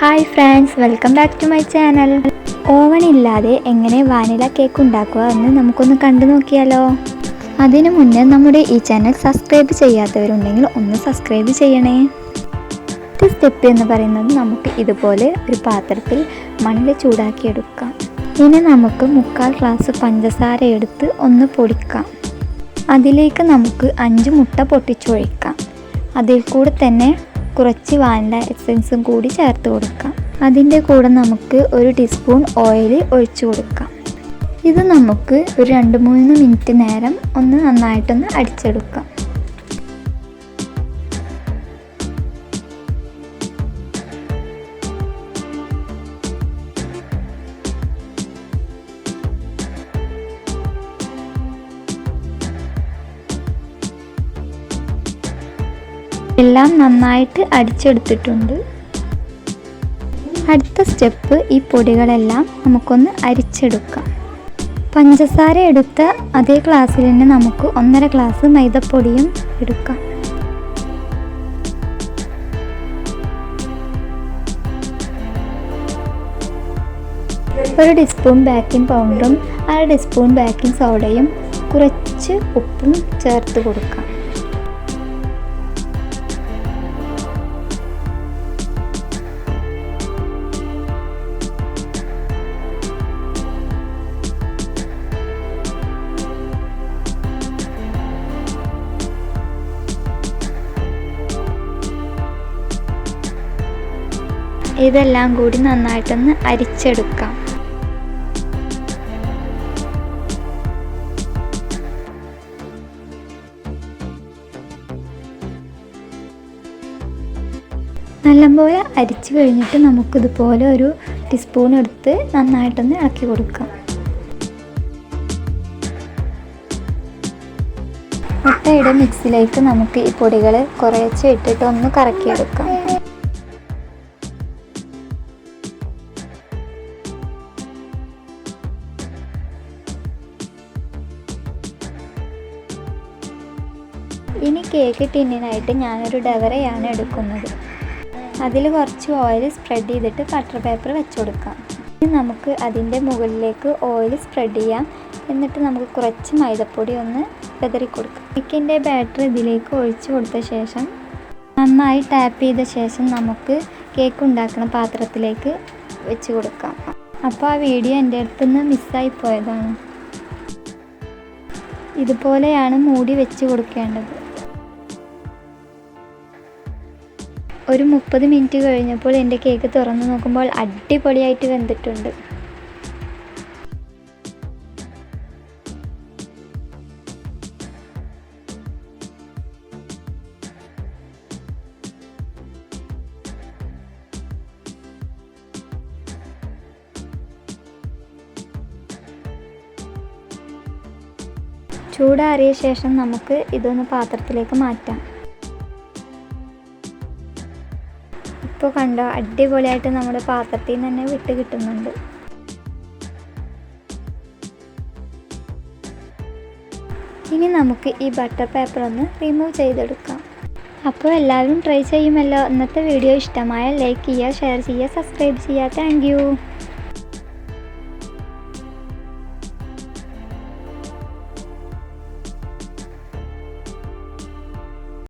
Hi friends welcome back to my channel oven ഇല്ലാതെ എങ്ങനെ vanilla cake ഉണ്ടാക്കുക എന്ന് നമുക്കൊന്ന് കണ്ടു നോക്കിയാലോ? അതിനു മുന്നേ നമ്മുടെ ഈ ചാനൽ സബ്സ്ക്രൈബ് ചെയ്യാത്തവരുണ്ടെങ്കിൽ ഒന്ന് സബ്സ്ക്രൈബ് ചെയ്യണേ. ആദ്യത്തെ സ്റ്റെപ്പ് എന്ന് പറയുന്നത് നമുക്ക് ഇതുപോലെ ഒരു പാത്രത്തിൽ മണ്ണിൽ ചൂടാക്കിയെടുക്കാം. ഇനി നമുക്ക് മുക്കാൽ ഗ്ലാസ് പഞ്ചസാര എടുത്ത് ഒന്ന് പൊടിക്കാം. അതിലേക്ക് നമുക്ക് അഞ്ച് മുട്ട പൊട്ടിച്ചൊഴിക്കാം. അതിൽ കൂടെ തന്നെ കുറച്ച് വാനില എസൻസും കൂടി ചേർത്ത് കൊടുക്കാം. അതിന്റെ കൂടെ നമുക്ക് ഒരു ടീസ്പൂൺ ഓയിൽ ഒഴിച്ചു കൊടുക്കാം. ഇത് നമുക്ക് ഒരു രണ്ട് മൂന്ന് മിനിറ്റ് നേരം ഒന്ന് നന്നായിട്ടൊന്ന് അടിച്ചെടുക്കാം. എല്ലാം നന്നായിട്ട് അടിച്ചെടുത്തിട്ടുണ്ട്. അടുത്ത സ്റ്റെപ്പ് ഈ പൊടികളെല്ലാം നമുക്കൊന്ന് അരിച്ചെടുക്കാം. പഞ്ചസാര എടുത്ത അതേ ഗ്ലാസ്സിൽ തന്നെ നമുക്ക് ഒന്നര ഗ്ലാസ് മൈദപ്പൊടിയും എടുക്കാം. ഒരു ടീസ്പൂൺ ബേക്കിംഗ് പൗഡറും അര ടീസ്പൂൺ ബേക്കിംഗ് സോഡയും കുറച്ച് ഉപ്പും ചേർത്ത് കൊടുക്കാം. ഇതെല്ലാം കൂടി നന്നായിട്ടൊന്ന് അരിച്ചെടുക്കാം. നല്ലപോലെ അരിച്ചു കഴിഞ്ഞിട്ട് നമുക്കിതുപോലെ ഒരു ടീസ്പൂൺ എടുത്ത് നന്നായിട്ടൊന്ന് ഇളക്കി കൊടുക്കാം. മുട്ടയുടെ മിക്സിലേക്ക് നമുക്ക് ഈ പൊടികൾ കുറേശ്ശെ ഇട്ടിട്ട് ഒന്ന് കറക്കിയെടുക്കാം. ഇനി കേക്ക് ടിന്നിനായിട്ട് ഞാനൊരു ഡവറയാണ് എടുക്കുന്നത്. അതിൽ കുറച്ച് ഓയിൽ സ്പ്രെഡ് ചെയ്തിട്ട് ബട്ടർ പേപ്പർ വെച്ച് കൊടുക്കാം. ഇനി നമുക്ക് അതിന്റെ മുകളിലേക്ക് ഓയിൽ സ്പ്രെഡ് ചെയ്യാം. എന്നിട്ട് നമുക്ക് കുറച്ച് മൈദപ്പൊടി ഒന്ന് വെതറി കേക്കിന്റെ ബാറ്റർ ഇതിലേക്ക് ഒഴിച്ച് കൊടുത്ത ശേഷം നന്നായി ടാപ്പ് ചെയ്ത ശേഷം നമുക്ക് കേക്ക് ഉണ്ടാക്കുന്ന പാത്രത്തിലേക്ക് വെച്ച് കൊടുക്കാം. അപ്പോൾ ആ വീഡിയോ എന്റെ അടുത്തുനിന്ന് മിസ്സായി പോയതാണ്. ഇതുപോലെയാണ് മൂടി വെച്ച് കൊടുക്കേണ്ടത്. ഒരു മുപ്പത് മിനിറ്റ് കഴിഞ്ഞപ്പോൾ എന്റെ കേക്ക് തുറന്നു നോക്കുമ്പോൾ അടിപൊളിയായിട്ട് വെന്തിട്ടുണ്ട്. ചൂടാറിയ ശേഷം നമുക്ക് ഇതൊന്ന് പാത്രത്തിലേക്ക് മാറ്റാം. ഇപ്പോൾ കണ്ടോ അടിപൊളിയായിട്ട് നമ്മുടെ പാത്രത്തിൽ നിന്ന് തന്നെ വിട്ട് കിട്ടുന്നുണ്ട്. ഇനി നമുക്ക് ഈ ബട്ടർ പേപ്പർ ഒന്ന് റിമൂവ് ചെയ്തെടുക്കാം. അപ്പോൾ എല്ലാവരും ട്രൈ ചെയ്യുമല്ലോ. ഇന്നത്തെ വീഡിയോ ഇഷ്ടമായാൽ ലൈക്ക് ചെയ്യുക ഷെയർ ചെയ്യുക സബ്സ്ക്രൈബ് ചെയ്യുക. താങ്ക്